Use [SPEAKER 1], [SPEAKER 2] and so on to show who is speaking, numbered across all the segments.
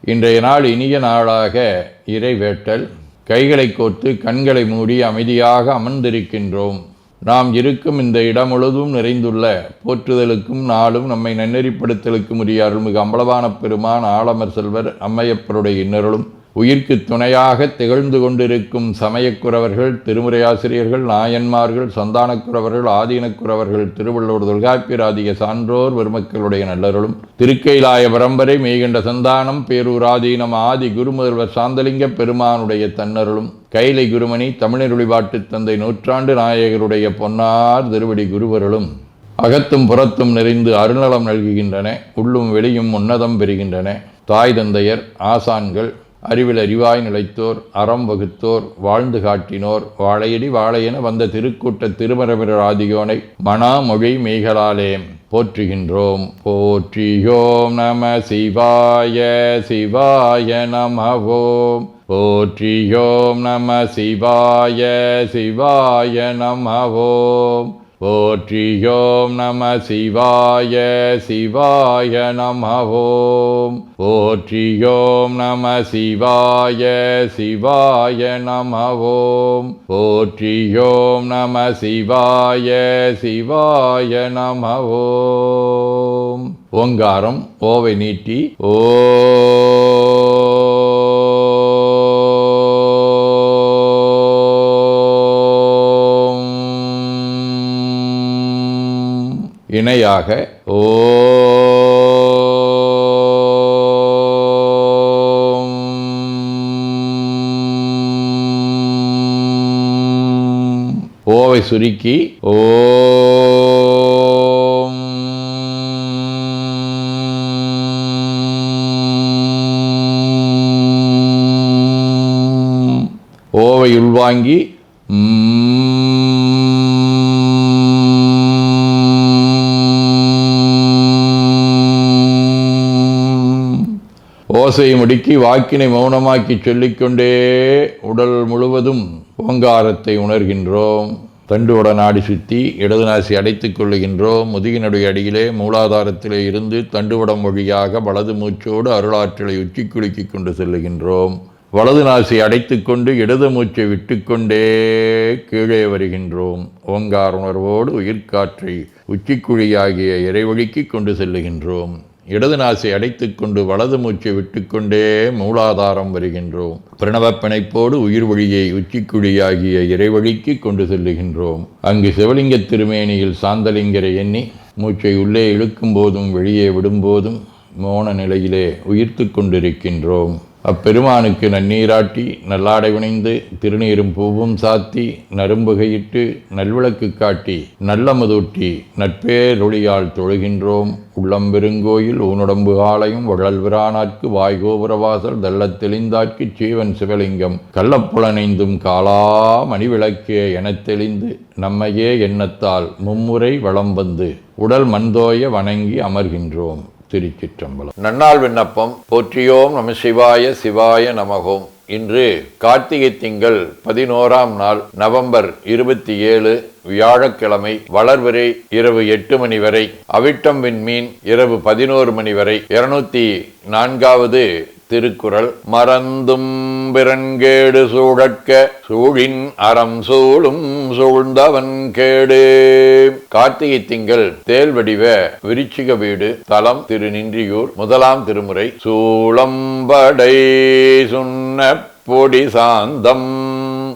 [SPEAKER 1] இன்றைய நாள் இனிய நாளாக இறைவேட்டல். கைகளை கோர்த்து கண்களை மூடி அமைதியாக அமர்ந்திருக்கின்றோம். நாம் இருக்கும் இந்த இடம் முழுதும் நிறைந்துள்ள போற்றுதலுக்கும் நாளும் நம்மை நன்னெறிப்படுத்தலுக்கும் உரிய அருள்மிகு அம்பலவான பெருமான் ஆலமர் செல்வர் அம்மையப்பருடைய இன்னருளும். உயிர்க்கு துணையாக திகழ்ந்து கொண்டிருக்கும் சமயக்குறவர்கள் திருமுறையாசிரியர்கள் நாயன்மார்கள் சந்தானக்குறவர்கள் ஆதீனக்குறவர்கள் திருவள்ளுவர் தொல்காப்பியராதிய சான்றோர் பெருமக்களுடைய நல்லருளும் திருக்கைலாய பரம்பரை மெய்கண்ட சந்தானம் பேரூராதீனம் ஆதி குருமுதல்வர் சாந்தலிங்க பெருமானுடைய தன்னருளும் கைலை குருமணி தமிழருளிபாட்டு தந்தை நூற்றாண்டு நாயகருடைய பொன்னார் திருவடி குருவருளும் அகத்தும் புறத்தும் நிறைந்து அருநலம் நல்குகின்றன உள்ளும் வெளியும் உன்னதம் பெறுகின்றன தாய் தந்தையர் ஆசான்கள் அறிவில் அறிவாய் நிலைத்தோர் அறம் வகுத்தோர் வாழ்ந்து காட்டினோர் வாழையடி வாழையென வந்த திருக்கூட்ட திருமரபிரர் ஆதியோனை மணாமொழி மெய்களாலே போற்றுகின்றோம். போற்றியோம் நம சிவாய சிவாய நமவோம் போற்றியோம் நம சிவாய சிவாய நமவோம் போற்றியோம் நம சிவாய சிவாய நமவோம் போற்றியோம் நம சிவாய சிவாய நமவோம் போற்றியோம் நம சிவாய சிவாய நமவோம் ஓங்காரம் ஓவை நீட்டி ஓ இணையாக ஓ ஓவை சுருக்கி ஓ ஓவை உள்வாங்கி ஓசையை முடுக்கி வாக்கினை மௌனமாக்கி சொல்லிக்கொண்டே உடல் முழுவதும் ஓங்காரத்தை உணர்கின்றோம். தண்டுவட நாடி சுற்றி இடது நாசி அடைத்துக் கொள்ளுகின்றோம். முதுகினுடைய அடியிலே மூலாதாரத்திலே இருந்து தண்டுவடம் வழியாக வலது மூச்சோடு அருளாற்றலை உச்சி குலுக்கிக் கொண்டு செல்லுகின்றோம். வலது நாசி அடைத்துக்கொண்டு இடது மூச்சை விட்டுக்கொண்டே கீழே வருகின்றோம். ஓங்கார உணர்வோடு உயிர்காற்றை உச்சிக்குழியாகிய இறைவழிக்கு கொண்டு செல்லுகின்றோம். இடது நாசை அடைத்துக்கொண்டு வலது மூச்சை விட்டுக்கொண்டே மூலாதாரம் வருகின்றோம். பிரணவ பிணைப்போடு உயிர் வழியை உச்சிக்குழியாகிய இறைவழிக்கு கொண்டு செல்லுகின்றோம். அங்கு சிவலிங்க திருமேனியில் சாந்தலிங்கரை எண்ணி மூச்சை உள்ளே இழுக்கும் போதும் வெளியே விடும்போதும் மோன நிலையிலே உயிர்த்து கொண்டிருக்கின்றோம். அப்பெருமானுக்கு நன்னீராட்டி நல்லாடை உணைந்து திருநீரும் பூவும் சாத்தி நரும்புகையிட்டு நல்விளக்கு காட்டி நல்லமதூட்டி நட்பேரொழியால் தொழுகின்றோம். உள்ளம் பெருங்கோயில் ஊனுடம்பு காலையும் வழல்விரானாற்கு வாய்கோபுரவாசல் தெள்ளத் தெளிந்தார்க்கு சீவன் சிவலிங்கம் கள்ளப்புலனைந்தும் காலா மணிவிளக்கே எனத் தெளிந்து நம்மையே எண்ணத்தால் மும்முறை வளம் வந்து உடல் மந்தோய வணங்கி அமர்கின்றோம். திருச்சிற்றம்பலம் நன்னாள் விண்ணப்பம். போற்றியோம் நம சிவாய சிவாய நமகோம். இன்று கார்த்திகை திங்கள் பதினோராம் நாள் நவம்பர் இருபத்தி ஏழு வியாழக்கிழமை வளர்விரை இரவு எட்டு மணி வரை அவிட்டம் விண்மீன் இரவு பதினோரு மணி வரை இருநூத்தி நான்காவது திருக்குறள் மறந்தும் பிறன்கேடு சூழற்க சூழின் அறம் சூழும் சூழ்ந்தவன் கேடு. கார்த்திகை திங்கள் தேல் வடிவ விருச்சிக வீடு தலம் திருநின்றியூர் முதலாம் திருமுறை சூளம்படை சுண்ண பொடி சாந்தம்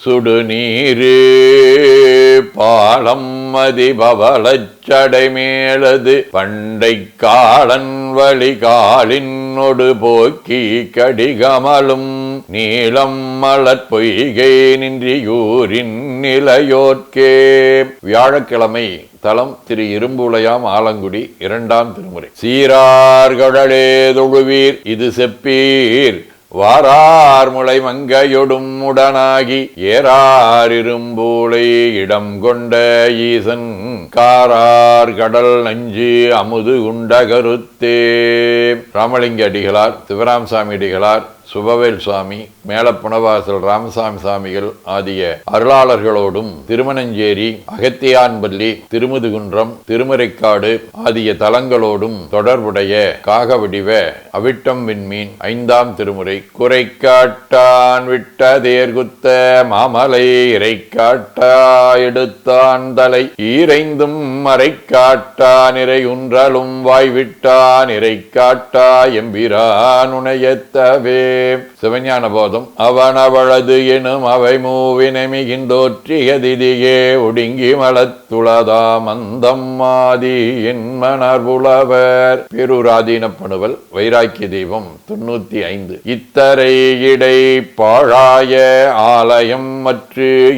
[SPEAKER 1] சுடுநீரு பாலம் மதிபவளச்சடை மேலது பண்டை காலன் வழி காலினொடு போக்கி கடிகமலும் நீளம் மலர் பொய்கை நின்றியூரின் நிலையோர்க்கே வியாழக்கிழமை தலம் திரு இரும்புலையாம் ஆலங்குடி இரண்டாம் திருமுறை. சீரார்கடலே தொழுவீர் இது செப்பீர். வாரார் முளை மங்கையொடும் உடனாகி ஏறார் இரும்பூளை இடம் கொண்ட ஈசன் காரார் கடல் நஞ்சு அமுது உண்ட கருத்தே ராமலிங்க அடிகளார் சிவராமசாமி அடிகளார் சுபவேல் சுவாமி மேலப்புணவாசல் ராமசாமி சாமிகள் ஆகிய அருளாளர்களோடும் திருமணஞ்சேரி அகத்தியான்பள்ளி திருமுதுகுன்றம் திருமறைக்காடு ஆகிய தலங்களோடும் தொடர்புடைய காகவடிவ அவிட்டம் விண்மீன் ஐந்தாம் திருமுறை குறைக்காட்டான் விட்ட தேர்குத்த மாமலை இறைக்காட்டா எடுத்தான் தலை ஈரைந்தும் மறைக்காட்டான் இறையுன்றலும் வாய்விட்டான் இறைக்காட்டா எம்பிரான் உணையத்தவே சிவஞான போதம். அவனவளது எனும் அவை மூவினை மிகின்றோற்றிய திதியே ஒடுங்கி மலத்துளதா மந்தம் மாதி என் மணர் புலவர் பேரூராதீனப்படுவல் வைராக்கிய தெய்வம் தொண்ணூத்தி ஐந்து. இத்தரை இடை பாழாய ஆலயம் மற்ற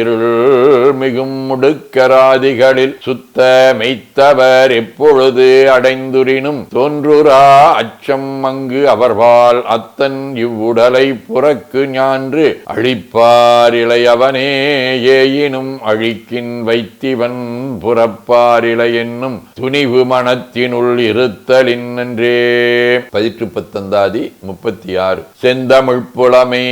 [SPEAKER 1] இருள் மிகும் முடுக்கராதிகளில் சுத்த மெய்த்தவர் எப்பொழுது அடைந்துரினும்? தோன்றுரா அச்சம் அங்கு அவர்வால் அத்தன் இவ்வுடலை புறக்கு ஞான்று அழிப்பாரிலை ஏயினும் அழிக்கின் வைத்திவன் புறப்பாரிலை என்னும் துணிவு மனத்தினுள் இருத்தலின் என்றே பதிற்று பத்தந்தாதி முப்பத்தி ஆறு செந்தமிழ் புலமே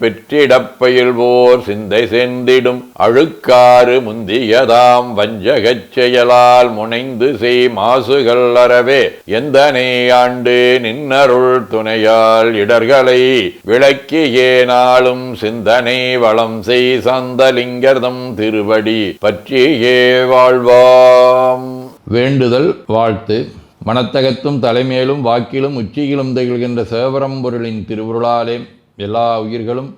[SPEAKER 1] பெற்றிடப்பயில்வோர் சிந்தை செந்திடும் அழுக்காறு முந்தியதாம் வஞ்சகச் செயலால் முனைந்து செய் மாசுகள் அறவே. எந்தனை ஆண்டு நின்னருள் துணையால் இடர்களை விளக்கியே நாளும் சிந்தனை வளம் செய் சந்தலிங்கர்தம் திருவடி பற்றியே வாழ்வாம்.
[SPEAKER 2] வேண்டுதல் வாழ்த்து. மனத்தகத்தும் தலைமேலும் வாக்கிலும் உச்சியிலும் திகழ்கின்ற சிவபரம்பொருளின் திருவுருளாலே எல்லா உயிர்களும்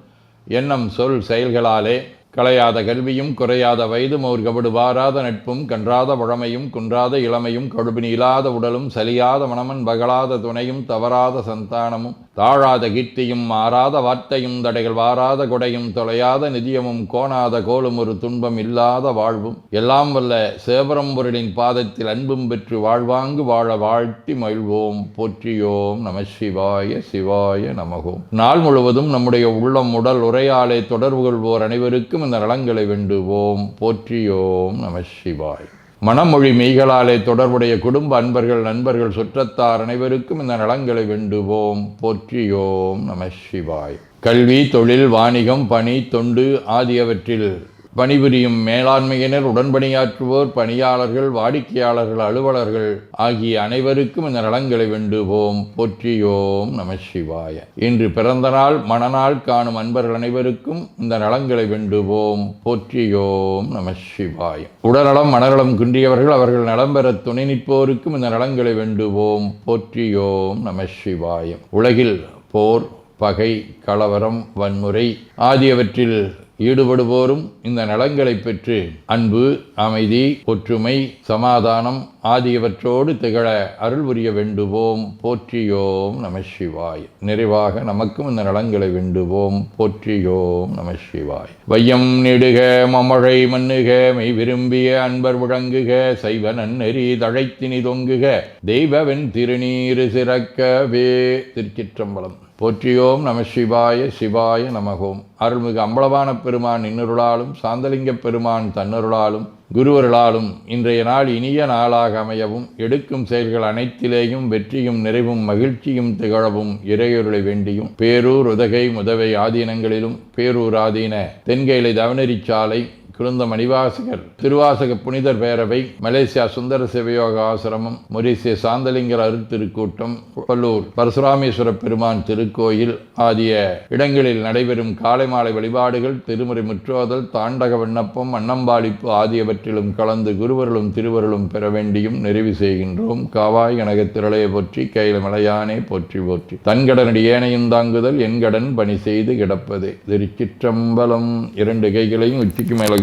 [SPEAKER 2] எண்ணம் சொல் செயல்களாலே கலையாத கல்வியும் குறையாத வயதும் ஒரு கபடு வாராத நட்பும் கன்றாத பழமையும் குன்றாத இளமையும் கடுபினி இல்லாத உடலும் சலியாத மனமன் பகலாத துணையும் தவறாத சந்தானமும் தாழாத கீர்த்தியும் மாறாத வார்த்தையும் தடைகள் வாராத கொடையும் தொலையாத நிதியமும் கோணாத கோலும் ஒரு துன்பம் இல்லாத வாழ்வும். எல்லாம் வல்ல சேவரம்பொருளின் பாதத்தில் அன்பும் பெற்று வாழ்வாங்கு வாழ வாழ்த்தி மகிழ்வோம். போற்றியோம் நம சிவாய சிவாய நமகோம் நாள் முழுவதும் நம்முடைய உள்ளம் உடல் உரையாலே தொடர்பு கொள்வோர் அனைவருக்கும் இந்த நலங்களை வேண்டுவோம். போற்றியோம் நம சிவாய். மனமொழி மெய்களாலே தொடர்புடைய குடும்ப அன்பர்கள் நண்பர்கள் சுற்றத்தார் அனைவருக்கும் இந்த நலங்களை வேண்டுவோம். போற்றியோம் நம சிவாய். கல்வி தொழில் வாணிகம் பணி தொண்டு ஆகியவற்றில் பணிபுரியும் மேலாண்மையினர் உடன்பணியாற்றுவோர் பணியாளர்கள் வாடிக்கையாளர்கள் அலுவலர்கள் ஆகிய அனைவருக்கும் இந்த நலங்களை வேண்டுவோம். போற்றியோம் நம சிவாய. இன்று பிறந்த நாள் மணநாள் காணும் அன்பர்கள் அனைவருக்கும் இந்த நலங்களை வேண்டுவோம். போற்றியோம் நம சிவாய. உடல்நலம் மனநலம் குன்றியவர்கள் அவர்கள் நலம் பெற துணை நிற்போருக்கும் இந்த நலங்களை வேண்டுவோம். போற்றியோம் நம சிவாயம் உலகில் போர் பகை கலவரம் வன்முறை ஆகியவற்றில் ஈடுபடுவோரும் இந்த நலங்களை பெற்று அன்பு அமைதி ஒற்றுமை சமாதானம் ஆகியவற்றோடு திகழ அருள் புரிய வேண்டுவோம். போற்றியோம் நம சிவாய். நிறைவாக நமக்கும் இந்த நலங்களை வேண்டுவோம். போற்றியோம் நம சிவாய். வையம் நெடுக மமழை மண்ணுக மெய் விரும்பிய அன்பர் முழங்குக சைவ நன்னெறி தழைத்தினி தொங்குக தெய்வவென் திருநீரு சிறக்கவே. திருச்சிற்றம்பலம். போற்றியோம் நம சிவாய சிவாய நமகோம். அருள்மிகு அம்பளவான பெருமான் இன்னொருளாலும் சாந்தலிங்க பெருமான் தன்னருளாலும் குருவருளாலும் இன்றைய நாள் இனிய நாளாக அமையவும் எடுக்கும் செயல்கள் அனைத்திலேயும் வெற்றியும் நிறைவும் மகிழ்ச்சியும் திகழவும் இறையொருளை வேண்டியும். பேரூர் உதகை முதவை ஆதீனங்களிலும் பேரூர் ஆதீன தென்கேலை தவனரிச்சாலை குழந்த மணிவாசகர் திருவாசக புனிதர் பேரவை மலேசியா சுந்தர சிவயோக ஆசிரமம் மொரிசிய சாந்தலிங்கர் அருத்திருக்கூட்டம் பல்லூர் பரசுராமேஸ்வர பெருமான் திருக்கோயில் ஆகிய இடங்களில் நடைபெறும் காலை மாலை வழிபாடுகள் திருமுறை முற்றோதல் தாண்டக விண்ணப்பம் அன்னம்பாளிப்பு ஆகியவற்றிலும் கலந்து குருவர்களும் திருவருளும் பெற வேண்டியும் நிறைவு செய்கின்றோம். காவாய் கனக திரளைய போற்றி கையில மலையானே போற்றி போற்றி. தன்கடனடி ஏனையும் தாங்குதல் என்கடன் பணி செய்து கிடப்பது. திருச்சிற்றம்பலம் இரண்டு கைகளையும் உச்சிக்கு மேல